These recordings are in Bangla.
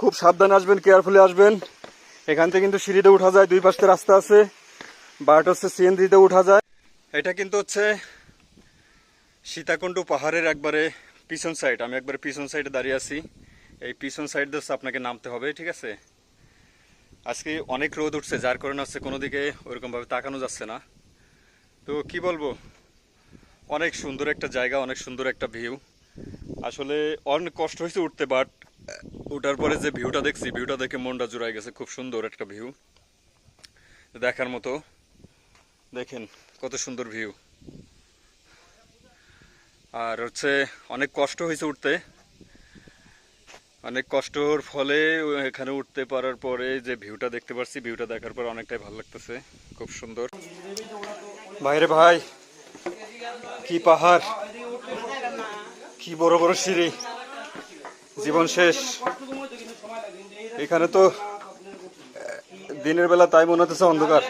খুব সাবধানে আসবেন কেয়ারফুলি আসবেন। এখান থেকে কিন্তু সিঁড়িতে উঠা যায়, দুই পাশে রাস্তা আছে। বাট হচ্ছে সিএনজিতে উঠা যায়। এটা কিন্তু হচ্ছে সীতাকুণ্ড পাহাড়ের একবারে পিছন সাইড আমি একবারে পিছন সাইডে দাঁড়িয়ে আছি। এই পিছন সাইড দিয়ে আপনাকে নামতে হবে, ঠিক আছে? আজকে অনেক রোদ উঠছে, যার কারণে হচ্ছে কোনো দিকে ওইরকমভাবে তাকানো যাচ্ছে না। তো কি বলব? অনেক সুন্দর একটা জায়গা, অনেক সুন্দর একটা ভিউ আসলে অনেক কষ্ট হয়েছে উঠতে বাট ওঠার পরে যে ভিউটা দেখছি, ভিউটা দেখে মনটা জুড়াই গেছে। খুব সুন্দর একটা ভিউ। দেখার মতো। দেখেন কত সুন্দর ভিউ। আর হচ্ছে অনেক কষ্ট হয়েছে উঠতে। অনেক কষ্টর ফলে এখানে উঠতে পারার পরে যে ভিউটা দেখতে পারছি, ভিউটা দেখার পর অনেকটাই ভালো লাগতেছে। খুব সুন্দর। বাইরে ভাই, কি পাহাড়, কি বড় বড় সিঁড়ি। জীবন শেষ। এখানে তো দিনের বেলা তাই মনে হতেছে অন্ধকার।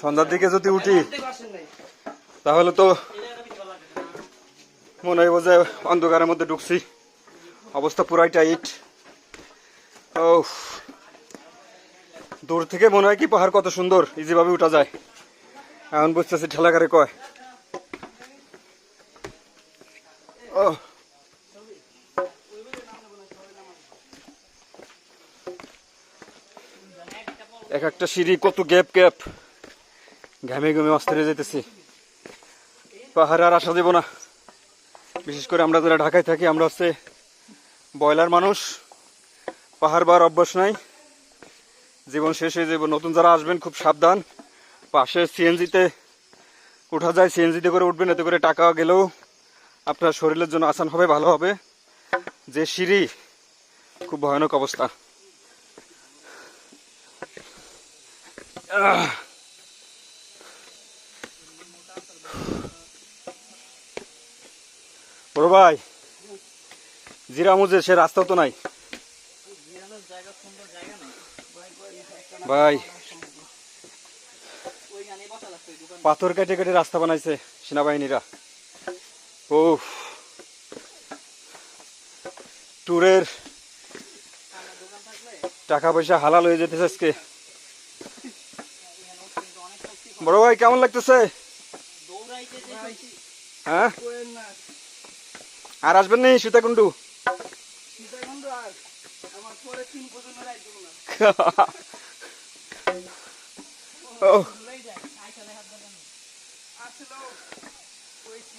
সন্ধ্যার দিকে যদি উঠি, তাহলে তো মনে হইব যে অন্ধকারের মধ্যে ঢুকছি। অবস্থা পুরাই টাইট। ও দূর থেকে মনে হয় কি পাহাড় কত সুন্দর ইজিভাবে উঠা যায়। এখন বুঝতেছি ঠেলাগারে কয়। ও এক একটা সিঁড়ি কত গ্যাপ গ্যাপ। ঘামে ঘামে অস্থিরে যেতেছি পাহাড়ে আর আসা দেব না। বিশেষ করে আমরা যারা ঢাকায় থাকি, আমরা হচ্ছে ব্রয়লার মানুষ। পাহাড় বার অভ্যাস নাই। জীবন শেষ হয়ে যাবে নতুন যারা আসবেন, খুব সাবধান। পাশে সিএনজিতে উঠা যায়। সিএনজিতে করে উঠবেন, এতে করে টাকা গেলেও আপনার শরীরের জন্য আসান হবে, ভালো হবে। যে সিঁড়ি, খুব ভয়ানক অবস্থা। বড় ভাই জিরামুজে সে রাস্তা তো নাই। ভাই, পাথর কেটে কেটে রাস্তা বানাইছে সেনাবাহিনীরা। ও ট্যুরের টাকা পয়সা হালাল হয়ে যেতেছে আজকে। বড় ভাই, কেমন লাগতেছে? হ্যাঁ? আর আসবেন নি সীতাকুণ্ডু?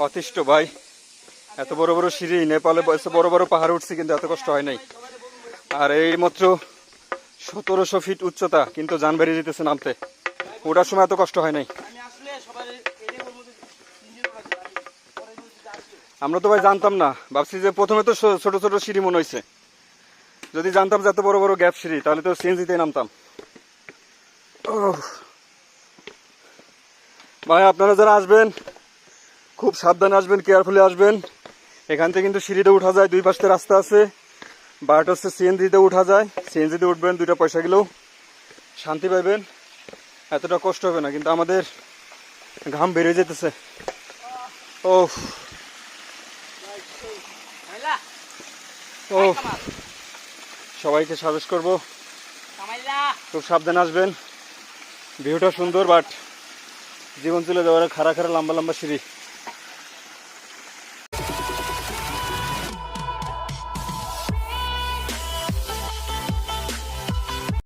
অতিষ্ঠ ভাই। এত বড় বড় সিঁড়ি, নেপালে বড় বড় পাহাড় উঠছি কিন্তু এত কষ্ট হয় নাই। আর এই মাত্র সতেরোশো ফিট উচ্চতা, কিন্তু যান বেরিয়ে যেতেছে নামতে। ওটার সময় এত কষ্ট হয় নাই। আমরা তো ভাই জানতাম না। ভাবছি যে প্রথমে তো ছোট ছোট সিঁড়ি মনে হয়েছে যদি জানতাম যে এত বড় বড় গ্যাপ সিঁড়ি, তাহলে তো সিএনজিতে নামতাম। ভাই, আপনারা যারা আসবেন, খুব সাবধানে আসবেন কেয়ারফুলি আসবেন। এখান থেকে কিন্তু সিঁড়িতে উঠা যায়, দুই পাশে রাস্তা আছে। বাট হচ্ছে সিএনজিতে উঠা যায়, সিএনজিতে উঠবেন, দুইটা পয়সা গেলেও শান্তি পাইবেন। এতটা কষ্ট হবে না, কিন্তু আমাদের ঘাম বেড়ে যেতেছে। ও ও সবাইকে সাজেস্ট করব। খুব সাবধানে আসবেন। ভিউটা সুন্দর, বাট জীবন চলে যাওয়ার খারা খারা লম্বা লম্বা সিঁড়ি।